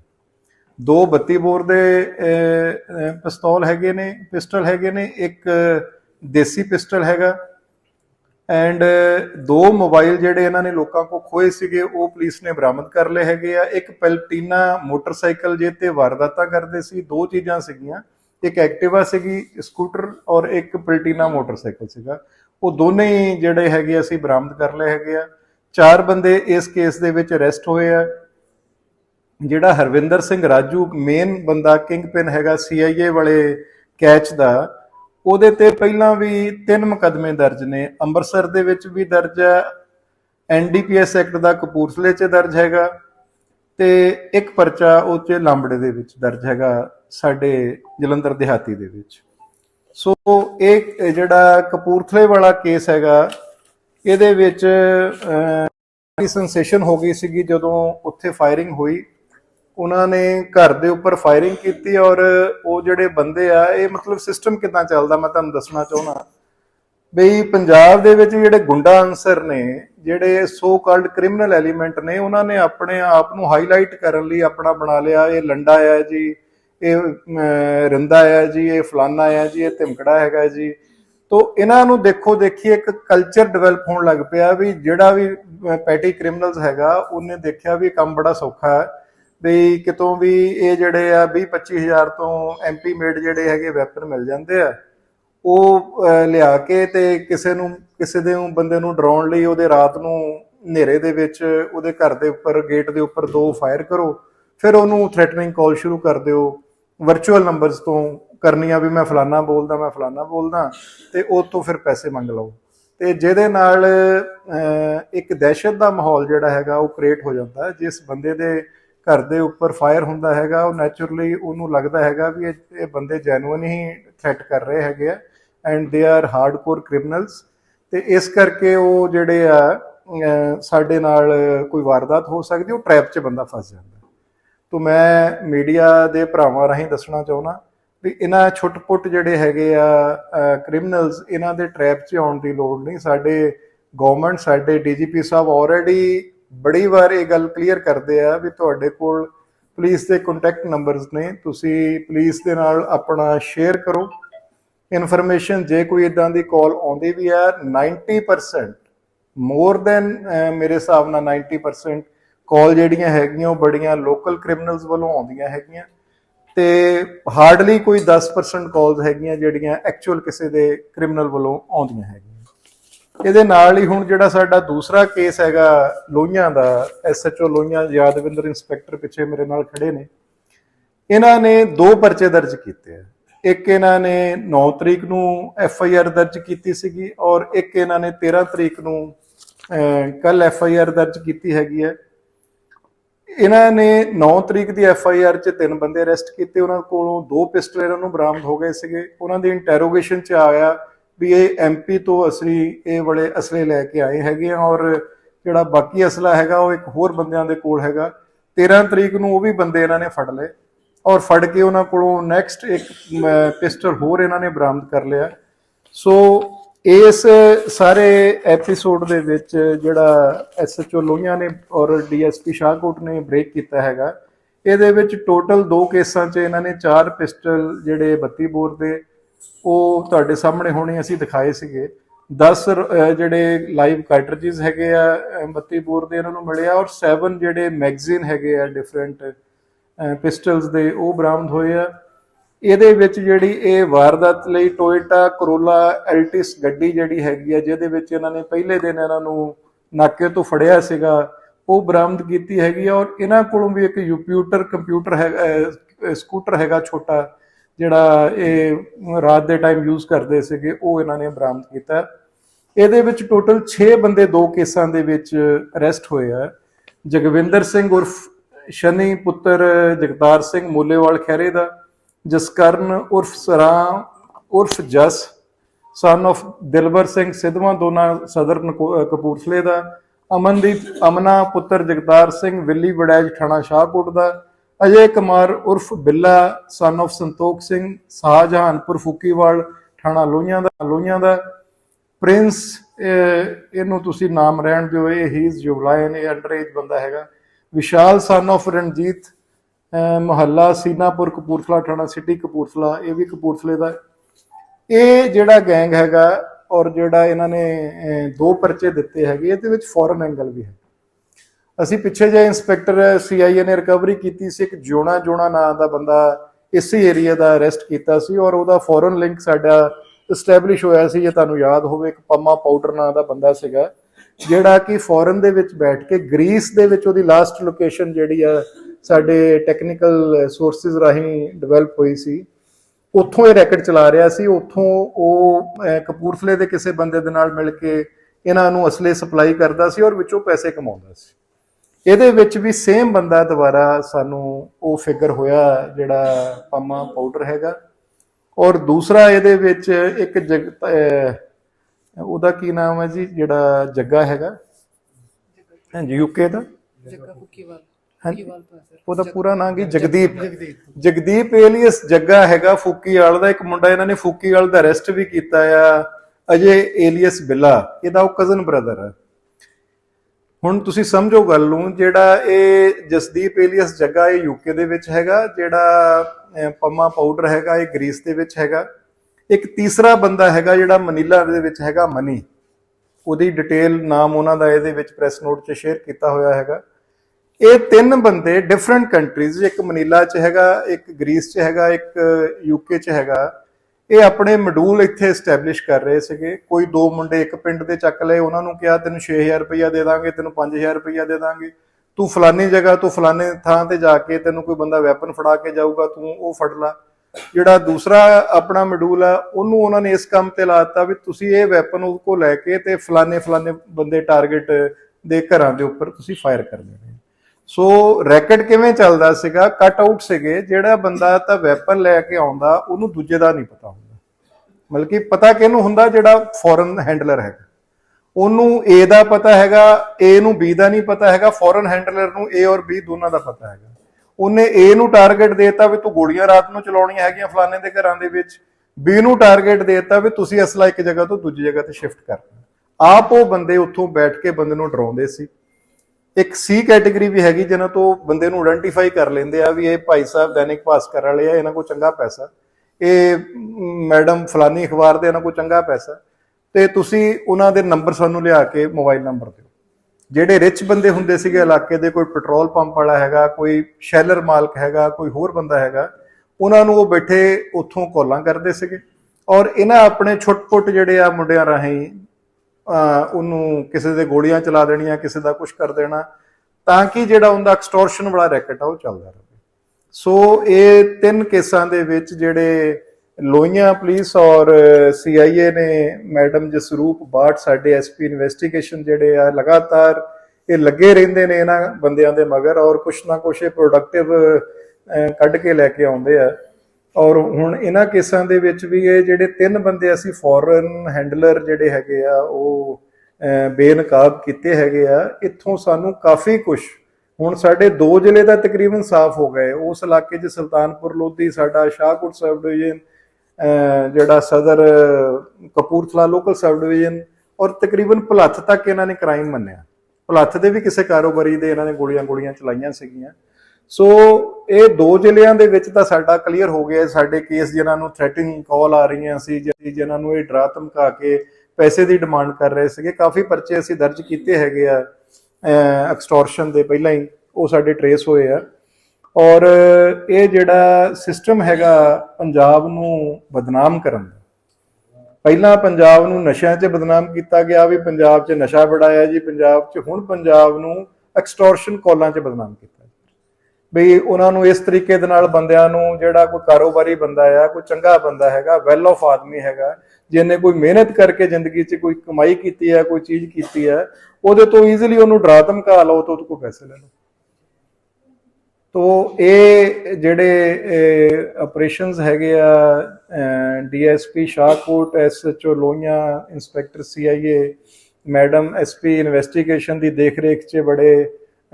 ਦੋ 32 ਬੋਰ ਦੇ ਪਿਸਤੌਲ ਹੈਗੇ ਨੇ, ਪਿਸਟਲ ਹੈਗੇ ਨੇ, ਇੱਕ ਦੇਸੀ ਪਿਸਟਲ ਹੈਗਾ। ਐਂਡ ਦੋ ਮੋਬਾਈਲ ਜਿਹੜੇ ਇਹਨਾਂ ਨੇ ਲੋਕਾਂ ਕੋ ਖੋਏ ਸੀਗੇ, ਉਹ ਪੁਲਿਸ ਨੇ ਬਰਾਮਦ ਕਰ ਲਏ ਹੈਗੇ ਆ। ਇੱਕ ਪੈਲਟੀਨਾ ਮੋਟਰਸਾਈਕਲ ਜੇ ਤੇ ਵਾਰਦਾਤਾਂ ਕਰਦੇ ਸੀ, ਦੋ ਚੀਜ਼ਾਂ ਸੀਗੀਆਂ। ਇੱਕ ਐਕਟਿਵਾ ਸੀਗੀ, ਸਕੂਟਰ ਔਰ ਇੱਕ ਪੈਲਟੀਨਾ ਮੋਟਰਸਾਈਕਲ ਸੀਗਾ। ਉਹ ਦੋਨੇ ਹੀ ਜਿਹੜੇ ਹੈਗੇ ਅਸੀਂ ਬਰਾਮਦ ਕਰ ਲਏ ਹੈਗੇ ਆ। ਚਾਰ ਬੰਦੇ ਇਸ ਕੇਸ ਦੇ ਵਿੱਚ ਅਰੈਸਟ ਹੋਏ ਆ। ਜਿਹੜਾ ਹਰਵਿੰਦਰ ਸਿੰਘ ਰਾਜੂ ਮੇਨ ਬੰਦਾ ਕਿੰਗ ਕਿੰਗਪਿਨ ਹੈਗਾ ਸੀਆਈਏ ਵਾਲੇ ਕੈਚ ਦਾ, ਉਹਦੇ ਤੇ ਪਹਿਲਾਂ ਵੀ ਤਿੰਨ ਮੁਕੱਦਮੇ ਦਰਜ ਨੇ। ਅੰਮ੍ਰਿਤਸਰ ਦੇ ਵਿੱਚ ਵੀ ਦਰਜ ਹੈ ਐਨਡੀਪੀਐਸ ਐਕਟ ਦਾ ਕਪੂਰਥਲੇ 'ਚ ਦਰਜ ਹੈਗਾ ਤੇ ਇੱਕ ਪਰਚਾ ਉਹ 'ਚ ਲਾਂਬੜੇ ਦੇ ਵਿੱਚ ਦਰਜ ਹੈਗਾ, ਸਾਡੇ ਜਲੰਧਰ ਦਿਹਾਤੀ ਦੇ ਵਿੱਚ। ਸੋ ਇਹ ਜਿਹੜਾ ਕਪੂਰਥਲੇ ਵਾਲਾ ਕੇਸ ਹੈਗਾ, ਇਹਦੇ ਵਿੱਚ ਸੈਂਸੇਸ਼ਨ ਹੋ ਗਈ ਸੀਗੀ ਜਦੋਂ ਉੱਥੇ ਫਾਇਰਿੰਗ ਹੋਈ। ਉਹਨਾਂ ਨੇ ਘਰ ਦੇ ਉੱਪਰ ਫਾਇਰਿੰਗ ਕੀਤੀ ਔਰ ਉਹ ਜਿਹੜੇ ਬੰਦੇ ਆ ਇਹ ਮਤਲਬ ਸਿਸਟਮ ਕਿਦਾਂ ਚੱਲਦਾ ਮੈਂ ਤੁਹਾਨੂੰ ਦੱਸਣਾ ਚਾਹੁੰਦਾ। ਬਈ ਪੰਜਾਬ ਦੇ ਵਿੱਚ ਜਿਹੜੇ ਗੁੰਡਾ ਅਨਸਰ ਨੇ ਜਿਹੜੇ ਸੋ ਕਾਲਡ ਕ੍ਰਿਮੀਨਲ ਐਲੀਮੈਂਟ ਨੇ ਉਹਨਾਂ ਨੇ ਆਪਣੇ ਆਪ ਨੂੰ ਹਾਈਲਾਈਟ ਕਰਨ ਲਈ ਆਪਣਾ ਬਣਾ ਲਿਆ। ਇਹ ਲੰਡਾ ਆ ਜੀ ਇਹ ਅਮ, ਰਿੰਦਾ ਆ ਜੀ ਇਹ ਫਲਾਨਾ ਆ ਜੀ ਇਹ ਧਿਮਕੜਾ ਹੈਗਾ ਜੀ। ਤੋ ਇਹਨਾਂ ਨੂੰ ਦੇਖੋ ਦੇਖੀ ਇੱਕ ਕਲਚਰ ਡਿਵੈਲਪ ਹੋਣ ਲੱਗ ਪਿਆ ਵੀ ਜਿਹੜਾ ਵੀ ਪੈਟੀ ਕ੍ਰਿਮੀਨਲਸ ਹੈਗਾ ਉਹਨੇ ਦੇਖਿਆ ਵੀ ਕੰਮ ਬੜਾ ਸੌਖਾ ਹੈ। ਵੀ ਕਿਤੋਂ ਵੀ ਇਹ ਜਿਹੜੇ ਆ 20 25000 ਤੋਂ ਐਮਪੀ ਮੇਡ ਜਿਹੜੇ ਹੈਗੇ ਵੈਪਨ ਮਿਲ ਜਾਂਦੇ ਆ, ਉਹ ਲਿਆ ਕੇ ਤੇ ਕਿਸੇ ਨੂੰ, ਕਿਸੇ ਦੇ ਨੂੰ ਬੰਦੇ ਨੂੰ ਡਰਾਉਣ ਲਈ ਉਹਦੇ ਰਾਤ ਨੂੰ ਹਨੇਰੇ ਦੇ ਵਿੱਚ ਉਹਦੇ ਘਰ ਦੇ ਉੱਪਰ ਗੇਟ ਦੇ ਉੱਪਰ ਦੋ ਫਾਇਰ ਕਰੋ, ਫਿਰ ਉਹਨੂੰ ਥ੍ਰੈਟਨਿੰਗ ਕਾਲ ਸ਼ੁਰੂ ਕਰ ਦਿਓ ਵਰਚੁਅਲ ਨੰਬਰਸ ਤੋਂ ਕਰਨੀਆਂ ਵੀ ਮੈਂ ਫਲਾਨਾ ਬੋਲਦਾ, ਮੈਂ ਫਲਾਨਾ ਬੋਲਦਾ, ਤੇ ਉਹ ਤੋਂ ਫਿਰ ਪੈਸੇ ਮੰਗ ਲਓ। ਤੇ ਜਿਹਦੇ ਨਾਲ ਇੱਕ ਦਹਿਸ਼ਤ ਦਾ ਮਾਹੌਲ ਜਿਹੜਾ ਹੈਗਾ ਉਹ ਕ੍ਰੀਏਟ ਹੋ ਜਾਂਦਾ ਜਿਸ ਬੰਦੇ ਦੇ ਘਰ ਦੇ ਉੱਪਰ ਫਾਇਰ ਹੁੰਦਾ ਹੈਗਾ, ਉਹ ਨੇਚਰਲੀ ਉਹਨੂੰ ਲੱਗਦਾ ਹੈਗਾ ਵੀ ਇਹ ਬੰਦੇ ਜੈਨੂਇਨ ਹੀ ਥ੍ਰੈਟ ਕਰ ਰਹੇ ਹੈਗੇ ਆ and they are hardcore criminals ਤੇ ਇਸ ਕਰਕੇ ਉਹ ਜਿਹੜੇ ਆ ਸਾਡੇ ਨਾਲ ਕੋਈ ਵਾਰਦਾਤ ਹੋ ਸਕਦੀ, ਉਹ ਟ੍ਰੈਪ 'ਚ ਬੰਦਾ ਫਸ ਜਾਂਦਾ। ਤੋ ਮੈਂ ਮੀਡੀਆ ਦੇ ਭਰਾਵਾਂ ਰਾਹੀਂ ਦੱਸਣਾ ਚਾਹੁੰਦਾ ਵੀ ਇਹਨਾਂ ਛੁੱਟ-ਪੁੱਟ ਜਿਹੜੇ ਹੈਗੇ ਆ ਕ੍ਰਿਮੀਨਲਸ ਇਹਨਾਂ ਦੇ ਟ੍ਰੈਪ 'ਚ ਆਉਣ ਦੀ ਲੋੜ ਨਹੀਂ। ਸਾਡੇ ਗਵਰਨਮੈਂਟ ਸਾਡੇ ਡੀਜੀਪੀ ਸਾਹਿਬ ਆਲਰੇਡੀ ਬੜੀ ਵਾਰ ਇਹ ਗੱਲ ਕਲੀਅਰ ਕਰਦੇ ਆ ਵੀ ਤੁਹਾਡੇ ਕੋਲ ਪੁਲਿਸ ਦੇ ਕੰਟੈਕਟ ਨੰਬਰਸ ਨੇ। ਤੁਸੀਂ ਪੁਲਿਸ ਦੇ ਨਾਲ ਆਪਣਾ ਸ਼ੇਅਰ ਕਰੋ। ਇਨਫੋਰਮੇਸ਼ਨ ਜੇ ਕੋਈ ਇਦਾਂ ਦੀ ਕਾਲ ਆਉਂਦੀ ਵੀ ਹੈ 90% ਮੋਰ ਦੈਨ ਮੇਰੇ ਹਿਸਾਬ ਨਾਲ 90% ਕਾਲ ਜਿਹੜੀਆਂ ਹੈਗੀਆਂ, ਉਹ ਬੜੀਆਂ ਲੋਕਲ ਕ੍ਰਿਮੀਨਲਸ ਵੱਲੋਂ ਆਉਂਦੀਆਂ ਹੈਗੀਆਂ। ਤੇ ਹਾਰਡਲੀ ਕੋਈ 10% ਕਾਲਸ ਹੈਗੀਆਂ ਜਿਹੜੀਆਂ ਐਕਚੁਅਲ ਕਿਸੇ ਦੇ ਕ੍ਰਿਮੀਨਲ ਵੱਲੋਂ ਆਉਂਦੀਆਂ ਹੈਗੀਆਂ। ਇਹਦੇ ਨਾਲ ਹੀ ਹੁਣ ਜਿਹੜਾ ਸਾਡਾ ਦੂਸਰਾ ਕੇਸ ਹੈਗਾ ਲੋਹੀਆਂ ਦਾ ਐਸਐਚਓ ਲੋਹੀਆਂ, ਯਾਦਵਿੰਦਰ ਇੰਸਪੈਕਟਰ ਪਿੱਛੇ ਮੇਰੇ ਨਾਲ ਖੜੇ ਨੇ। ਇਹਨਾਂ ਨੇ ਦੋ ਪਰਚੇ ਦਰਜ ਕੀਤੇ ਆ। ਇੱਕ ਇਹਨਾਂ ਨੇ 9 ਤਰੀਕ ਨੂੰ ਐਫ ਆਈ ਆਰ ਦਰਜ ਕੀਤੀ ਸੀਗੀ ਔਰ ਇੱਕ ਇਹਨਾਂ ਨੇ 13 ਤਰੀਕ ਨੂੰ ਕੱਲ ਐਫ ਆਈ ਆਰ ਦਰਜ ਕੀਤੀ ਹੈਗੀ ਹੈ ਇਹਨਾਂ ਨੇ 9 ਤਰੀਕ ਦੀ ਐਫ ਆਈ ਆਰ 'ਚ ਤਿੰਨ ਬੰਦੇ ਅਰੈਸਟ ਕੀਤੇ। ਉਹਨਾਂ ਕੋਲੋਂ ਦੋ ਪਿਸਟਲ ਇਹਨਾਂ ਨੂੰ ਬਰਾਮਦ ਹੋ ਗਏ ਸੀਗੇ। ਉਹਨਾਂ ਦੀ ਇੰਟਰੋਗੇਸ਼ਨ 'ਚ ਆਇਆ ਵੀ ਇਹ ਐਮਪੀ ਤੋਂ ਅਸੀਂ ਇਹ ਵਾਲੇ ਅਸਲੇ ਲੈ ਕੇ ਆਏ ਹੈਗੇ ਆ ਔਰ ਜਿਹੜਾ ਬਾਕੀ ਅਸਲਾ ਹੈਗਾ ਉਹ ਇੱਕ ਹੋਰ ਬੰਦਿਆਂ ਦੇ ਕੋਲ ਹੈਗਾ। 13 ਤਰੀਕ ਨੂੰ ਉਹ ਵੀ ਬੰਦੇ ਇਹਨਾਂ ਨੇ ਫੜ ਲਏ ਔਰ ਫੜ ਕੇ ਉਹਨਾਂ ਕੋਲੋਂ ਨੈਕਸਟ ਇੱਕ ਪਿਸਟਲ ਹੋਰ ਇਹਨਾਂ ਨੇ ਬਰਾਮਦ ਕਰ ਲਿਆ। ਸੋ ਇਸ ਸਾਰੇ ਐਪੀਸੋਡ ਦੇ ਵਿੱਚ ਜਿਹੜਾ ਐਸਐਚਓ ਲੋਹੀਆਂ ਨੇ ਔਰ ਡੀਐਸਪੀ ਸ਼ਾਹਕੋਟ ਨੇ ਬ੍ਰੇਕ ਕੀਤਾ ਹੈਗਾ। ਇਹਦੇ ਵਿੱਚ ਟੋਟਲ ਦੋ ਕੇਸਾਂ 'ਚ ਇਹਨਾਂ ਨੇ ਚਾਰ ਪਿਸਟਲ ਜਿਹੜੇ 32 ਬੋਰ ਦੇ ਉਹ ਤੁਹਾਡੇ ਸਾਹਮਣੇ ਹੋਣੇ ਅਸੀਂ ਦਿਖਾਏ ਸੀਗੇ। 10 ਜਿਹੜੇ ਲਾਈਵ ਕਾਰਟ੍ਰਿਜਸ ਹੈਗੇ ਆ, ਅਹ 32 ਬੋਰ ਦੇ ਇਹਨਾਂ ਨੂੰ ਮਿਲੇ ਆ ਔਰ 7 ਜਿਹੜੇ ਮੈਗਜ਼ੀਨ ਹੈਗੇ ਆ ਡਿਫਰੈਂਟ ਪਿਸਟਲਸ ਦੇ, ਉਹ ਬਰਾਮਦ ਹੋਏ ਆ। ਇਹਦੇ ਵਿੱਚ ਜਿਹੜੀ ਇਹ ਵਾਰਦਾਤ ਲਈ ਟੋਇਟਾ ਕਰੋਲਾ ਐਲਟਿਸ ਗੱਡੀ ਜਿਹੜੀ ਹੈਗੀ ਆ, ਜਿਹਦੇ ਵਿੱਚ ਇਹਨਾਂ ਨੇ ਪਹਿਲੇ ਦਿਨ ਇਹਨਾਂ ਨੂੰ ਨਾਕੇ ਤੋਂ ਫੜਿਆ ਸੀਗਾ, ਉਹ ਬਰਾਮਦ ਕੀਤੀ ਹੈਗੀ ਆ ਔਰ ਇਹਨਾਂ ਕੋਲੋਂ ਵੀ ਇੱਕ ਯੂਪਿਊਟਰ ਕੰਪਿਊਟਰ ਹੈ ਸਕੂਟਰ ਹੈਗਾ ਛੋਟਾ ਜਿਹੜਾ ਇਹ ਰਾਤ ਦੇ ਟਾਈਮ ਯੂਜ਼ ਕਰਦੇ ਸੀਗੇ, ਉਹ ਇਹਨਾਂ ਨੇ ਬਰਾਮਦ ਕੀਤਾ। ਇਹਦੇ ਵਿੱਚ ਟੋਟਲ 6 ਬੰਦੇ ਦੋ ਕੇਸਾਂ ਦੇ ਵਿੱਚ ਅਰੈਸਟ ਹੋਏ ਆ। ਜਗਵਿੰਦਰ ਸਿੰਘ ਉਰਫ ਸ਼ਨੀ ਪੁੱਤਰ ਜਗਤਾਰ ਸਿੰਘ ਮੋਲੇਵਾਲ ਖੈਰੇ ਦਾ, ਜਸਕਰਨ ਉਰਫ ਸਰਾ ਉਰਫ ਜਸ ਸਨ of ਦਿਲਬਰ ਸਿੰਘ ਸਿੱਧਵਾਂ ਦੋਨਾ ਸਦਰ ਨਕੋ- ਕਪੂਰਥਲੇ ਦਾ, ਅਮਨਦੀਪ ਅਮਨਾ ਪੁੱਤਰ ਜਗਤਾਰ ਸਿੰਘ ਵਿੱਲੀ ਵੜੈਜ ਥਾਣਾ ਸ਼ਾਹਕੋਟ ਦਾ ਅਜੇ ਕੁਮਾਰ ਉਰਫ ਬਿੱਲਾ ਸਨ of ਸੰਤੋਖ ਸਿੰਘ ਸ਼ਾਹਜਹਾਨਪੁਰ ਫੂਕੀਵਾਲ ਥਾਣਾ ਲੋਹੀਆਂ ਦਾ ਲੋਹੀਆਂ ਦਾ। ਪ੍ਰਿੰਸ ਇਹਨੂੰ ਤੁਸੀਂ ਨਾਮ ਰਹਿਣ ਦਿਓ, ਇਹ ਹੀ ਇਜ਼ ਜੁਬਲਾਇਨ ਇਹ ਅੰਡਰ ਏਜ ਬੰਦਾ ਹੈਗਾ। ਵਿਸ਼ਾਲ ਸਨ of ਰਣਜੀਤ ਮੁਹੱਲਾ, ਸੀਨਾਪੁਰ, ਕਪੂਰਥਲਾ ਥਾਣਾ ਸਿਟੀ, ਕਪੂਰਥਲਾ, ਇਹ ਵੀ ਕਪੂਰਥਲੇ ਦਾ। ਇਹ ਜਿਹੜਾ ਗੈਂਗ ਹੈਗਾ, ਔਰ ਜਿਹੜਾ ਇਹਨਾਂ ਨੇ ਦੋ ਪਰਚੇ ਦਿੱਤੇ ਹੈਗੇ, ਇਹਦੇ ਵਿੱਚ ਫੋਰਨ ਐਂਗਲ ਵੀ ਹੈ। ਅਸੀਂ ਪਿੱਛੇ ਜੇ ਇੰਸਪੈਕਟਰ ਸੀਆਈਏ ਨੇ ਰਿਕਵਰੀ ਕੀਤੀ ਸੀ, ਇੱਕ ਜੋਣਾ ਜੋਣਾ ਨਾਂ ਦਾ ਬੰਦਾ ਇਸੇ ਏਰੀਆ ਦਾ ਅਰੈਸਟ ਕੀਤਾ ਸੀ ਔਰ ਉਹਦਾ ਫੋਰਨ ਲਿੰਕ ਸਾਡਾ ਐਸਟੈਬਲਿਸ਼ ਹੋਇਆ ਸੀ, ਜੇ ਤੁਹਾਨੂੰ ਯਾਦ ਹੋਵੇ, ਇੱਕ ਪੰਮਾ ਪਾਊਡਰ ਨਾਂ ਦਾ ਬੰਦਾ ਸੀਗਾ, ਜਿਹੜਾ ਕਿ ਫੋਰਨ ਦੇ ਵਿੱਚ ਬੈਠ ਕੇ ਗ੍ਰੀਸ ਦੇ ਵਿੱਚ ਉਹਦੀ ਲਾਸਟ ਲੋਕੇਸ਼ਨ ਜਿਹੜੀ ਆ, ਸਾਡੇ ਟੈਕਨੀਕਲ ਸੋਰਸਸ ਰਾਹੀਂ ਡਿਵੈਲਪ ਹੋਈ ਸੀ, ਉੱਥੋਂ ਇਹ ਰੈਕਟ ਚਲਾ ਰਿਹਾ ਸੀ, ਉੱਥੋਂ ਉਹ ਕਪੂਰਥਲੇ ਦੇ ਕਿਸੇ ਬੰਦੇ ਦੇ ਨਾਲ ਮਿਲ ਕੇ ਇਹਨਾਂ ਨੂੰ ਅਸਲੇ ਸਪਲਾਈ ਕਰਦਾ ਸੀ ਔਰ ਵਿੱਚੋਂ ਪੈਸੇ ਕਮਾਉਂਦਾ ਸੀ। ਇਹਦੇ ਵਿੱਚ ਵੀ ਸੇਮ ਬੰਦਾ ਦੁਬਾਰਾ ਸਾਨੂੰ ਉਹ ਫਿਗਰ ਹੋਇਆ ਜਿਹੜਾ ਪਾਮਾ ਪਾਊਡਰ ਹੈਗਾ। ਔਰ ਦੂਸਰਾ ਇਹਦੇ ਵਿੱਚ ਇੱਕ ਜਗ ਉਹਦਾ ਕੀ ਨਾਮ ਹੈ ਜੀ ਜਿਹੜਾ ਜੱਗਾ ਹੈਗਾ। ਹਾਂਜੀ ਯੂਕੇ ਦਾ? ਜੱਗਾ ਉਹਦਾ ਪੂਰਾ ਨਾਮ ਕੀ? ਜਗਦੀਪ। ਜਗਦੀਪ। ਏਲੀਅਸ ਜੱਗਾ ਹੈਗਾ ਫੂਕੀਵਾਲ ਦਾ ਇੱਕ ਮੁੰਡਾ ਇਹਨਾਂ ਨੇ ਫੂਕੀਵਾਲ ਦਾ ਅਰੈਸਟ ਵੀ ਕੀਤਾ ਆ। ਅਜੇ ਏਲੀਅਸ ਬਿੱਲਾ ਇਹਦਾ ਉਹ ਕਜ਼ਨ ਬ੍ਰਦਰ ਹੈ ਹੁਣ ਤੁਸੀਂ ਸਮਝੋ ਗੱਲ ਨੂੰ, ਜਿਹੜਾ ਇਹ ਜਸਦੀਪ ਏਲੀਅਸ ਜੱਗਾ ਇਹ ਯੂਕੇ ਦੇ ਵਿੱਚ ਹੈਗਾ, ਜਿਹੜਾ ਪੰਮਾ ਪਾਊਡਰ ਹੈਗਾ, ਇਹ ਗ੍ਰੀਸ ਦੇ ਵਿੱਚ ਹੈਗਾ। ਇੱਕ ਤੀਸਰਾ ਬੰਦਾ ਹੈਗਾ ਜਿਹੜਾ ਮਨੀਲਾ ਦੇ ਵਿੱਚ ਹੈਗਾ, ਮਨੀ। ਉਹਦੀ ਡਿਟੇਲ ਨਾਮ ਉਹਨਾਂ ਦਾ ਇਹਦੇ ਵਿੱਚ ਪ੍ਰੈਸ ਨੋਟ 'ਚ ਸ਼ੇਅਰ ਕੀਤਾ ਹੋਇਆ ਹੈਗਾ। ਇਹ ਤਿੰਨ ਬੰਦੇ ਡਿਫਰੈਂਟ ਕੰਟਰੀਜ਼ ਇੱਕ ਮਨੀਲਾ 'ਚ ਹੈਗਾ, ਇੱਕ ਗ੍ਰੀਸ 'ਚ ਹੈਗਾ, ਇੱਕ ਯੂਕੇ 'ਚ ਹੈਗਾ। ਇਹ ਆਪਣੇ ਮੋਡਿਊਲ ਇੱਥੇ ਐਸਟੈਬਲਿਸ਼ ਕਰ ਰਹੇ ਸੀਗੇ। ਕੋਈ ਦੋ ਮੁੰਡੇ ਇੱਕ ਪਿੰਡ ਦੇ ਚੱਕ ਲਏ, ਉਹਨਾਂ ਨੂੰ ਕਿਹਾ, ਤੈਨੂੰ 6000 ਰੁਪਇਆ ਦੇ ਦਾਂਗੇ, ਤੈਨੂੰ 5000 ਰੁਪਇਆ ਦੇ ਦਾਂਗੇ। ਤੂੰ ਫਲਾਨੀ ਜਗ੍ਹਾ, ਤੂੰ ਫਲਾਨੇ ਥਾਂ ਤੇ ਜਾ ਕੇ ਤੈਨੂੰ ਕੋਈ ਬੰਦਾ ਵੈਪਨ ਫੜਾ ਕੇ ਜਾਊਗਾ, ਤੂੰ ਉਹ ਫੜ ਲਾ। ਜਿਹੜਾ ਦੂਸਰਾ ਆਪਣਾ ਮੋਡਿਊਲ ਆ, ਉਹਨੂੰ ਉਹਨਾਂ ਨੇ ਇਸ ਕੰਮ ਤੇ ਲਾਤਾ ਵੀ ਤੁਸੀਂ ਇਹ ਵੈਪਨ ਉਹ ਕੋ ਲੈ ਕੇ ਤੇ ਫਲਾਨੇ ਫਲਾਨੇ ਬੰਦੇ ਟਾਰਗੇਟ ਦੇ ਘਰਾਂ ਦੇ ਉੱਪਰ ਤੁਸੀਂ ਫਾਇਰ ਕਰ ਦੇਣੇ। ਸੋ ਰੈਕਟ ਕਿਵੇਂ ਚੱਲਦਾ ਸੀਗਾ? ਕਟ ਆਊਟ ਸੀਗੇ। ਜਿਹੜਾ ਬੰਦਾ ਤਾਂ ਵੈਪਨ ਲੈ ਕੇ ਆਉਂਦਾ, ਉਹਨੂੰ ਦੂਜੇ ਦਾ ਨਹੀਂ ਪਤਾ ਹੁੰਦਾ। ਮਤਲਬ ਪਤਾ ਕਿਹਨੂੰ ਹੁੰਦਾ ਜਿਹੜਾ ਫੋਰਨ ਹੈਂਡਲਰ ਹੈਗਾ। ਉਹਨੂੰ A ਦਾ ਪਤਾ ਹੈਗਾ, A ਨੂੰ B ਦਾ ਨਹੀਂ ਪਤਾ ਹੈਗਾ ਫੋਰਨ ਹੈਂਡਲਰ ਨੂੰ A ਔਰ B ਦੋਨਾਂ ਦਾ ਪਤਾ ਹੈਗਾ। ਉਹਨੇ A ਨੂੰ ਟਾਰਗੇਟ ਦੇਤਾ ਵੀ ਤੂੰ ਗੋਲੀਆਂ ਰਾਤ ਨੂੰ ਚਲਾਉਣੀਆਂ ਹੈਗੀਆਂ ਫਲਾਣੇ ਦੇ ਘਰਾਂ ਦੇ ਵਿੱਚ। B ਨੂੰ ਟਾਰਗੇਟ ਦੇਤਾ ਵੀ ਤੁਸੀਂ ਅਸਲਾ ਇੱਕ ਜਗ੍ਹਾ ਤੋਂ ਦੂਜੀ ਜਗ੍ਹਾ ਤੇ ਸ਼ਿਫਟ ਕਰਨਾ। ਆਪ ਉਹ ਬੰਦੇ ਉੱਥੋਂ ਬੈਠ ਕੇ ਬੰਦੇ ਨੂੰ ਡਰਾਉਂਦੇ ਸੀ। ਇੱਕ ਸੀ ਕੈਟਾਗਰੀ ਵੀ ਹੈਗੀ ਜਿਹਨਾਂ ਤੋਂ ਬੰਦੇ ਨੂੰ ਆਇਡੈਂਟੀਫਾਈ ਕਰ ਲੈਂਦੇ ਆ ਵੀ ਇਹ ਭਾਈ ਸਾਹਿਬ ਦੈਨਿਕ ਭਾਸਕਰ ਵਾਲੇ ਆ, ਇਹਨਾਂ ਕੋਲ ਚੰਗਾ ਪੈਸਾ। ਇਹ ਮੈਡਮ ਫਲਾਨੀ ਅਖਬਾਰ ਦੇ ਇਹਨਾਂ ਕੋਲ ਚੰਗਾ ਪੈਸਾ। ਤੇ ਤੁਸੀਂ ਉਹਨਾਂ ਦੇ ਨੰਬਰ ਸਾਨੂੰ ਲਿਆ ਕੇ ਮੋਬਾਈਲ ਨੰਬਰ ਦਿਓ। ਜਿਹੜੇ ਰਿਚ ਬੰਦੇ ਹੁੰਦੇ ਸੀਗੇ ਇਲਾਕੇ ਦੇ, ਕੋਈ ਪੈਟਰੋਲ ਪੰਪ ਵਾਲਾ ਹੈਗਾ, ਕੋਈ ਸ਼ੈਲਰ ਮਾਲਕ ਹੈਗਾ, ਕੋਈ ਹੋਰ ਬੰਦਾ ਹੈਗਾ, ਉਹਨਾਂ ਨੂੰ ਉਹ ਬੈਠੇ ਉੱਥੋਂ ਕਾਲਾਂ ਕਰਦੇ ਸੀਗੇ। ਔਰ ਇਹਨਾਂ ਆਪਣੇ ਛੁੱਟ-ਪੁੱਟ ਜਿਹੜੇ ਆ ਮੁੰਡਿਆਂ ਰਾਹੀਂ ਉਹਨੂੰ ਕਿਸੇ ਦੇ ਗੋਲੀਆਂ ਚਲਾ ਦੇਣੀਆਂ, ਕਿਸੇ ਦਾ ਕੁਝ ਕਰ ਦੇਣਾ, ਤਾਂ ਕਿ ਜਿਹੜਾ ਉਹਦਾ ਐਕਸਟੋਰਸ਼ਨ ਵਾਲਾ ਰੈਕਟ ਆ, ਉਹ ਚੱਲਦਾ ਰਹੇ। ਸੋ ਇਹ ਤਿੰਨ ਕੇਸਾਂ ਦੇ ਵਿੱਚ ਜਿਹੜੇ ਲੋਹੀਆਂ ਪੁਲਿਸ ਔਰ ਸੀਆਈਏ ਨੇ, ਮੈਡਮ ਜਸਰੂਪ ਬਾਟ ਸਾਡੇ ਐਸਪੀ ਇਨਵੈਸਟੀਗੇਸ਼ਨ ਜਿਹੜੇ ਆ, ਲਗਾਤਾਰ ਇਹ ਲੱਗੇ ਰਹਿੰਦੇ ਨੇ ਇਹਨਾਂ ਬੰਦਿਆਂ ਦੇ ਮਗਰ ਔਰ ਕੁਛ ਨਾ ਕੁਛ ਇਹ ਪ੍ਰੋਡਕਟਿਵ ਕੱਢ ਕੇ ਲੈ ਕੇ ਆਉਂਦੇ ਆ। ਔਰ ਹੁਣ ਇਹਨਾਂ ਕੇਸਾਂ ਦੇ ਵਿੱਚ ਵੀ ਇਹ ਜਿਹੜੇ ਤਿੰਨ ਬੰਦੇ ਅਸੀਂ ਫੋਰਨ ਹੈਂਡਲਰ ਜਿਹੜੇ ਹੈਗੇ ਆ, ਉਹ ਬੇਨਕਾਬ ਕੀਤੇ ਹੈਗੇ ਆ, ਇੱਥੋਂ ਸਾਨੂੰ ਕਾਫੀ ਕੁਝ ਹੁਣ ਸਾਡੇ ਦੋ ਜ਼ਿਲ੍ਹੇ ਦਾ ਤਕਰੀਬਨ ਸਾਫ਼ ਹੋ ਗਏ, ਉਸ ਇਲਾਕੇ 'ਚ ਸੁਲਤਾਨਪੁਰ, ਲੋਧੀ, ਸਾਡਾ ਸ਼ਾਹਕੋਟ ਸਬ ਡਿਵੀਜ਼ਨ ਜਿਹੜਾ ਸਦਰ, ਕਪੂਰਥਲਾ ਲੋਕਲ ਸਬ ਡਿਵੀਜ਼ਨ ਔਰ ਤਕਰੀਬਨ ਭਲੱਥ ਤੱਕ ਇਹਨਾਂ ਨੇ ਕ੍ਰਾਈਮ ਮੰਨਿਆ। ਭਲੱਥ ਦੇ ਵੀ ਕਿਸੇ ਕਾਰੋਬਾਰੀ ਦੇ ਇਹਨਾਂ ਨੇ ਗੋਲੀਆਂ ਗੋਲੀਆਂ ਚਲਾਈਆਂ ਸੀਗੀਆਂ। ਸੋ ਇਹ ਦੋ ਜ਼ਿਲ੍ਹਿਆਂ ਦੇ ਵਿੱਚ ਤਾਂ ਸਾਡਾ ਕਲੀਅਰ ਹੋ ਗਿਆ ਸਾਡੇ ਕੇਸ ਜਿਨ੍ਹਾਂ ਨੂੰ ਥ੍ਰੈਟਨਿੰਗ ਕਾਲ ਆ ਰਹੀਆਂ ਸੀ ਜਾਂ ਜਿਨ੍ਹਾਂ ਨੂੰ ਇਹ ਡਰਾ ਧਮਕਾ ਕੇ ਪੈਸੇ ਦੀ ਡਿਮਾਂਡ ਕਰ ਰਹੇ ਸੀਗੇ। ਕਾਫੀ ਪਰਚੇ ਅਸੀਂ ਦਰਜ ਕੀਤੇ ਹੈਗੇ ਆ ਐਕਸਟੋਰਸ਼ਨ ਦੇ ਪਹਿਲਾਂ ਹੀ। ਉਹ ਸਾਡੇ ਟਰੇਸ ਹੋਏ ਆ। ਔਰ ਇਹ ਜਿਹੜਾ ਸਿਸਟਮ ਹੈਗਾ, ਪੰਜਾਬ ਨੂੰ ਬਦਨਾਮ ਕਰਨ ਦਾ। ਪਹਿਲਾਂ ਪੰਜਾਬ ਨੂੰ ਨਸ਼ਿਆਂ 'ਚ ਬਦਨਾਮ ਕੀਤਾ ਗਿਆ ਵੀ ਪੰਜਾਬ 'ਚ ਨਸ਼ਾ ਬੜਾਇਆ ਜੀ। ਪੰਜਾਬ 'ਚ ਹੁਣ ਪੰਜਾਬ ਨੂੰ ਐਕਸਟੋਰਸ਼ਨ ਕਾਲਾਂ 'ਚ ਬਦਨਾਮ ਕੀਤਾ। ਬਈ ਉਹਨਾਂ ਨੂੰ ਇਸ ਤਰੀਕੇ ਦੇ ਨਾਲ ਬੰਦਿਆਂ ਨੂੰ ਜਿਹੜਾ ਕੋਈ ਕਾਰੋਬਾਰੀ ਬੰਦਾ ਆ, ਕੋਈ ਚੰਗਾ ਬੰਦਾ ਹੈਗਾ ਵੈਲ ਆਫ ਆਦਮੀ ਹੈਗਾ, ਜਿਹਨੇ ਕੋਈ ਮਿਹਨਤ ਕਰਕੇ ਜ਼ਿੰਦਗੀ 'ਚ ਕੋਈ ਕਮਾਈ ਕੀਤੀ ਹੈ, ਕੋਈ ਚੀਜ਼ ਕੀਤੀ ਹੈ, ਉਹਦੇ ਤੋਂ ਈਜ਼ੀਲੀ ਉਹਨੂੰ ਡਰਾ ਧਮਕਾ ਲਓ ਤਾਂ ਉਹਦੇ ਕੋਲ ਪੈਸੇ ਲੈ ਲਓ। ਤੋ ਇਹ ਜਿਹੜੇ ਆਪਰੇਸ਼ਨਸ ਹੈਗੇ ਆ DSP Shahkot SHO Lohian, inspector CIA madam SP investigation ਦੀ ਦੇਖਰੇਖ 'ਚ ਬੜੇ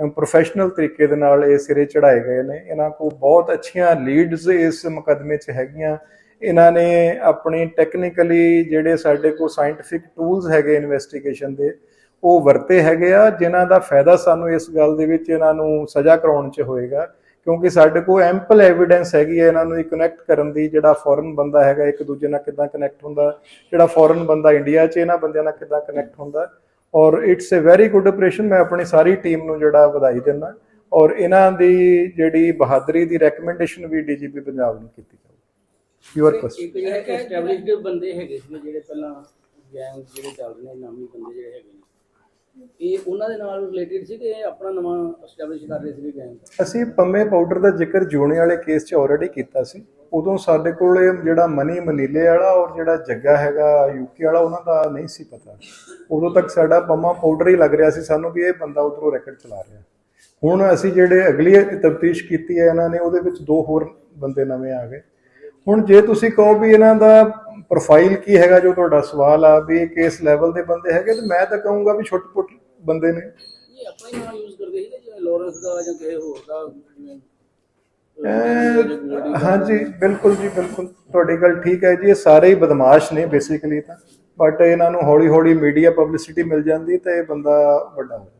ਪ੍ਰੋਫੈਸ਼ਨਲ ਤਰੀਕੇ ਦੇ ਨਾਲ ਇਹ ਸਿਰੇ ਚੜਾਏ ਗਏ ਨੇ। ਇਹਨਾਂ ਕੋਲ ਬਹੁਤ ਅੱਛੀਆਂ ਲੀਡਸ ਇਸ ਮੁਕਦਮੇ 'ਚ ਹੈਗੀਆਂ। ਇਹਨਾਂ ਨੇ ਆਪਣੀ ਟੈਕਨੀਕਲੀ ਜਿਹੜੇ ਸਾਡੇ ਕੋਲ ਸਾਇੰਟਿਫਿਕ ਟੂਲਸ ਹੈਗੇ ਇਨਵੈਸਟੀਗੇਸ਼ਨ ਦੇ, ਉਹ ਵਰਤੇ ਹੈਗੇ ਆ, ਜਿਨ੍ਹਾਂ ਦਾ ਫਾਇਦਾ ਸਾਨੂੰ ਇਸ ਗੱਲ ਦੇ ਵਿੱਚ ਇਹਨਾਂ ਨੂੰ ਸਜ਼ਾ ਕਰਾਉਣ 'ਚ ਹੋਏਗਾ। ਕਿਉਂਕਿ ਸਾਡੇ ਕੋਲ ਐਂਪਲ ਐਵੀਡੈਂਸ ਹੈਗੀ ਹੈ ਇਹਨਾਂ ਨੂੰ ਕਨੈਕਟ ਕਰਨ ਦੀ, ਜਿਹੜਾ ਫੋਰਨ ਬੰਦਾ ਹੈਗਾ, ਇੱਕ ਦੂਜੇ ਨਾਲ ਕਿੱਦਾਂ ਕਨੈਕਟ ਹੁੰਦਾ, ਜਿਹੜਾ ਫੋਰਨ ਬੰਦਾ ਇੰਡੀਆ 'ਚ, ਇਹਨਾਂ ਬੰਦਿਆਂ ਨਾਲ ਕਿੱਦਾਂ ਕਨੈਕਟ ਹੁੰਦਾ। ਔਰ it's a very good operation ਮੈਂ ਆਪਣੀ ਸਾਰੀ ਟੀਮ ਨੂੰ ਜਿਹੜਾ ਵਧਾਈ ਦਿੰਦਾ। ਔਰ ਇਹਨਾਂ ਦੀ ਜਿਹੜੀ ਬਹਾਦਰੀ ਦੀ ਰეკਮੈਂਡੇਸ਼ਨ ਵੀ ਡੀਜੀਪੀ ਪੰਜਾਬ ਨੂੰ ਕੀਤੀ ਜਾਊਗੀ ਯੂਅਰ ਕੁਐਸਚਨ ਇੱਕ ਜਿਹੜੇ ਐਸਟੈਬਲਿਸ਼ਡ ਬੰਦੇ ਹੈਗੇ ਸੀ ਜਿਹੜੇ ਪਹਿਲਾਂ ਗੈਂਗ ਜਿਹੜੇ ਚੱਲ ਰਹੇ ਨੇ, ਨਾਮੀ ਬੰਦੇ ਜਿਹੜੇ ਹੈਗੇ ਇਹ ਉਹਨਾਂ ਦੇ ਨਾਲ ਰਿਲੇਟਡ ਸੀ ਕਿ ਇਹ ਆਪਣਾ ਨਵਾਂ ਐਸਟੈਬਲਿਸ਼ ਕਰ ਰਹੇ ਸੀ ਗੈਂਗ ਅਸੀਂ ਪੰਮੇ ਪਾਊਡਰ ਦਾ ਜ਼ਿਕਰ ਜੂਨੇ ਵਾਲੇ ਕੇਸ 'ਚ ਆਲਰੇਡੀ ਕੀਤਾ ਸੀ। ਉਦੋਂ ਸਾਡੇ ਕੋਲ ਇਹ ਜਿਹੜਾ ਮਨੀ ਮਨੀਲੇ ਵਾਲਾ ਔਰ ਜਿਹੜਾ ਜੱਗਾ ਹੈਗਾ ਯੂਕੇ ਵਾਲਾ, ਉਹਨਾਂ ਦਾ ਨਹੀਂ ਸੀ ਪਤਾ। ਉਦੋਂ ਤੱਕ ਸਾਡਾ ਪੰਮਾ ਪਾਊਡਰ ਹੀ ਲੱਗ ਰਿਹਾ ਸੀ ਸਾਨੂੰ ਵੀ ਇਹ ਬੰਦਾ ਉਧਰੋਂ ਰੈਕਟ ਚਲਾ ਰਿਹਾ। ਹੁਣ ਅਸੀਂ ਜਿਹੜੇ ਅਗਲੀ ਤਫਤੀਸ਼ ਕੀਤੀ ਹੈ, ਇਹਨਾਂ ਨੇ ਉਹਦੇ ਵਿੱਚ ਦੋ ਹੋਰ ਬੰਦੇ ਨਵੇਂ ਆ ਗਏ। ਹੁਣ ਜੇ ਤੁਸੀਂ ਕਹੋ ਵੀ ਇਹਨਾਂ ਦਾ ਪ੍ਰੋਫਾਈਲ ਕੀ ਹੈਗਾ ਜੋ ਤੁਹਾਡਾ ਸਵਾਲ ਆ ਵੀ ਇਹ ਕਿਸ ਲੈਵਲ ਦੇ ਬੰਦੇ ਹੈਗੇ ਤੇ ਮੈਂ ਤਾਂ ਕਹੂੰਗਾ ਵੀ ਛੋਟੇ-ਪੁੱਟ ਬੰਦੇ ਨੇ। ਇਹ ਆਪਣਾ ਹੀ ਨਾਮ ਯੂਜ਼ ਕਰਦੇ ਸੀ ਜਿਵੇਂ ਲਾਰੈਂਸ ਦਾ ਜਾਂ ਕਿਸੇ ਹੋਰ ਦਾ ਹਾਂਜੀ ਬਿਲਕੁਲ ਜੀ ਬਿਲਕੁਲ। ਤੁਹਾਡੀ ਗੱਲ ਠੀਕ ਹੈ ਜੀ ਇਹ ਸਾਰੇ ਹੀ ਬਦਮਾਸ਼ ਨੇ ਬੇਸਿਕਲੀ ਤਾਂ। ਬਟ ਇਹਨਾਂ ਨੂੰ ਹੌਲੀ ਹੌਲੀ ਮੀਡੀਆ ਪਬਲਿਸਿਟੀ ਮਿਲ ਜਾਂਦੀ ਤੇ ਇਹ ਬੰਦਾ ਵੱਡਾ ਹੋ ਜਾਂਦਾ।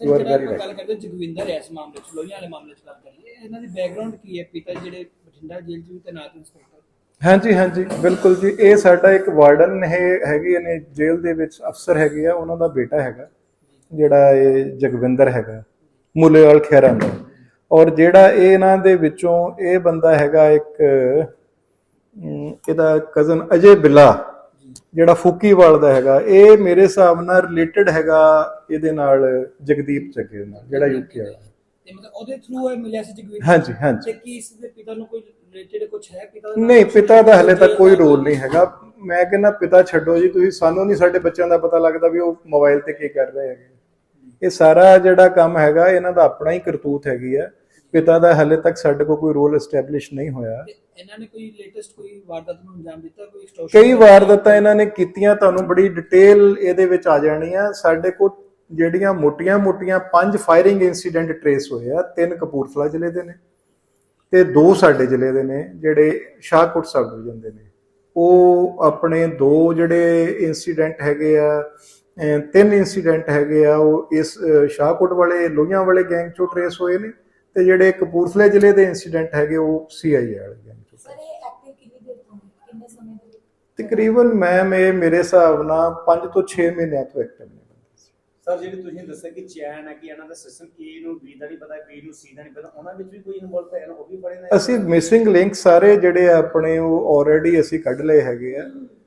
ਯੂ ਆਰ ਵੈਰੀ ਆਪਾਂ ਰਾਈਟ ਗੱਲ ਕਰਦੇ ਜਗਵਿੰਦਰ ਇਸ ਮਾਮਲੇ 'ਚ ਲੋਹੀਆਂ ਵਾਲੇ ਮਾਮਲੇ 'ਚ ਗੱਲ ਕਰੀਏ ਇਹਨਾਂ ਦੀ ਬੈਕਗ੍ਰਾਉਂਡ ਕੀ ਹੈ? ਪਿਤਾ ਜਿਹੜੇ ਬਠਿੰਡਾ ਜੇਲ੍ਹ 'ਚ ਵੀ ਤੈਨਾਤ ਇੰਸਪੈਕਟਰ ਹਾਂਜੀ ਹਾਂਜੀ ਬਿਲਕੁਲ ਜੀ। ਇਹ ਸਾਡਾ ਇੱਕ ਵਾਰਡਨ ਹੈ ਹੈਗੇ ਨੇ ਜੇਲ੍ਹ ਦੇ ਵਿੱਚ ਅਫਸਰ ਹੈਗੇ ਆ ਉਹਨਾਂ ਦਾ ਬੇਟਾ ਹੈਗਾ ਜਿਹੜਾ ਇਹ ਜਗਵਿੰਦਰ ਹੈਗਾ ਮੁੱਲੇਵਾਲ ਖੈਰਾਂ ਦਾ। ਔਰ ਜਿਹੜਾ ਇਹ ਇਹਨਾਂ ਦੇ ਵਿੱਚੋਂ ਇਹ ਬੰਦਾ ਹੈਗਾ ਇੱਕ ਇਹਦਾ ਕਜ਼ਨ ਅਜੇ ਬਿੱਲਾ ਜਿਹੜਾ ਫੂਕੀਵਾਲ ਦਾ ਹੈਗਾ ਇਹ ਮੇਰੇ ਹਿਸਾਬ ਨਾਲ ਰਿਲੇਟਡ ਹੈਗਾ ਇਹਦੇ ਨਾਲ ਜਗਦੀਪ ਚੱਗੇ ਨਾਲ ਜਿਹੜਾ ਯੂਕੇ ਵਾਲਾ। ਤੇ ਮਤਲਬ ਉਹਦੇ ਥਰੂ ਇਹ ਮਿਲਿਆ ਸੀ ਜਗਵਿੰਦਰ ਹਾਂਜੀ ਹਾਂਜੀ। ਤੇ ਕੀ ਇਸ ਦੇ ਪਿਤਾ ਨੂੰ ਕੋਈ ਰਿਲੇਟਡ ਕੁਝ ਹੈ ਪਿਤਾ ਦਾ ਨਹੀਂ ਪਿਤਾ ਦਾ ਹਲੇ ਤੱਕ ਕੋਈ ਰੋਲ ਨਹੀਂ ਹੈਗਾ। ਮੈਂ ਕਹਿੰਦਾ ਪਿਤਾ ਛੱਡੋ ਜੀ ਤੁਸੀਂ ਸਾਨੂੰ ਨਹੀਂ ਸਾਡੇ ਬੱਚਿਆਂ ਦਾ ਪਤਾ ਲੱਗਦਾ ਵੀ ਉਹ ਮੋਬਾਈਲ ਤੇ ਕੀ ਕਰ ਰਹੇ ਹੈਗੇ। ਇਹ ਸਾਰਾ ਜਿਹੜਾ ਕੰਮ ਹੈਗਾ ਇਹਨਾਂ ਦਾ ਆਪਣਾ ਹੀ ਕਰਤੂਤ ਹੈਗੀ ਹੈ ਪਿਤਾ ਦਾ ਹਲੇ ਤੱਕ ਸਾਡੇ ਕੋਲ ਕੋਈ ਰੋਲ ਐਸਟੈਬਲਿਸ਼ ਨਹੀਂ ਹੋਇਆ। ਤੇ ਇਹਨਾਂ ਨੇ ਕੋਈ ਲੇਟੈਸਟ ਕੋਈ ਵਾਰਦਾਤ ਨੂੰ ਅੰਜਾਮ ਦਿੱਤਾ ਕੋਈ extortion ਕਈ ਵਾਰਦਾਤਾਂ ਇਹਨਾਂ ਨੇ ਕੀਤੀਆਂ ਤੁਹਾਨੂੰ ਬੜੀ ਡਿਟੇਲ ਇਹਦੇ ਵਿੱਚ ਆ ਜਾਣੀ ਆ ਸਾਡੇ ਕੋਲ ਜਿਹੜੀਆਂ ਮੋਟੀਆਂ-ਮੋਟੀਆਂ ਪੰਜ ਫਾਇਰਿੰਗ ਇਨਸੀਡੈਂਟ ਟਰੇਸ ਹੋਏ ਆ ਤਿੰਨ ਕਪੂਰਥਲਾ ਜ਼ਿਲ੍ਹੇ ਦੇ ਨੇ। ਤੇ ਦੋ ਸਾਡੇ ਜ਼ਿਲ੍ਹੇ ਦੇ ਨੇ ਜਿਹੜੇ ਸ਼ਾਹਕੋਟ ਸਬ ਡਿਵੀਜ਼ਨ ਦੇ ਨੇ। ਉਹ ਆਪਣੇ ਦੋ ਜਿਹੜੇ ਇਨਸੀਡੈਂਟ ਹੈਗੇ ਆ ਤਿੰਨ ਇਨਸੀਡੈਂਟ ਹੈਗੇ ਆ ਉਹ ਇਸ ਸ਼ਾਹਕੋਟ ਵਾਲੇ ਲੋਹੀਆਂ ਵਾਲੇ ਗੈਂਗ ਚੋਂ ਟਰੇਸ ਹੋਏ ਨੇ ਤੇ ਜਿਹੜੇ ਕਪੂਰਥਲੇ ਜ਼ਿਲ੍ਹੇ ਦੇ ਇਨਸੀਡੈਂਟ ਹੈਗੇ ਉਹ ਸੀਆਈਏ ਵਾਲੇ ਗੈਂਗ ਚੋਂ ਸਰ ਇਹ ਐਕਟਿਵ ਕਿੰਨੀ ਦੇਰ ਤੋਂ ਹੈ? ਕਿੰਨੇ ਸਮੇਂ ਤੋਂ? ਤਕਰੀਬਨ ਮੈਂ ਮੇਰੇ ਹਿਸਾਬ ਨਾਲ 5 ਤੋਂ 6 ਮਹੀਨਿਆਂ ਤੋਂ ਐਕਟਿਵ ਸਰ, ਜਿਹੜੀ ਤੁਸੀਂ ਦੱਸਿਆ ਕਿ ਚੈਨ ਹੈ, ਕਿ ਇਹਨਾਂ ਦਾ ਸਿਸਟਮ ਏ ਨੂੰ ਬੀ ਦਾ ਨਹੀਂ ਪਤਾ ਬੀ ਨੂੰ ਸੀ ਦਾ ਨਹੀਂ ਪਤਾ, ਉਹਨਾਂ ਵਿੱਚ ਵੀ ਕੋਈ ਇਨਵੋਲਵ ਹੈ ਨਾ ਉਹ ਵੀ ਬੜੇ ਨੇ? ਅਸੀਂ ਮਿਸਿੰਗ ਲਿੰਕ ਸਾਰੇ ਜਿਹੜੇ ਆ ਆਪਣੇ, ਉਹ ਆਲਰੇਡੀ ਅਸੀਂ ਕੱਢ ਲਏ ਹੈਗੇ ਆ।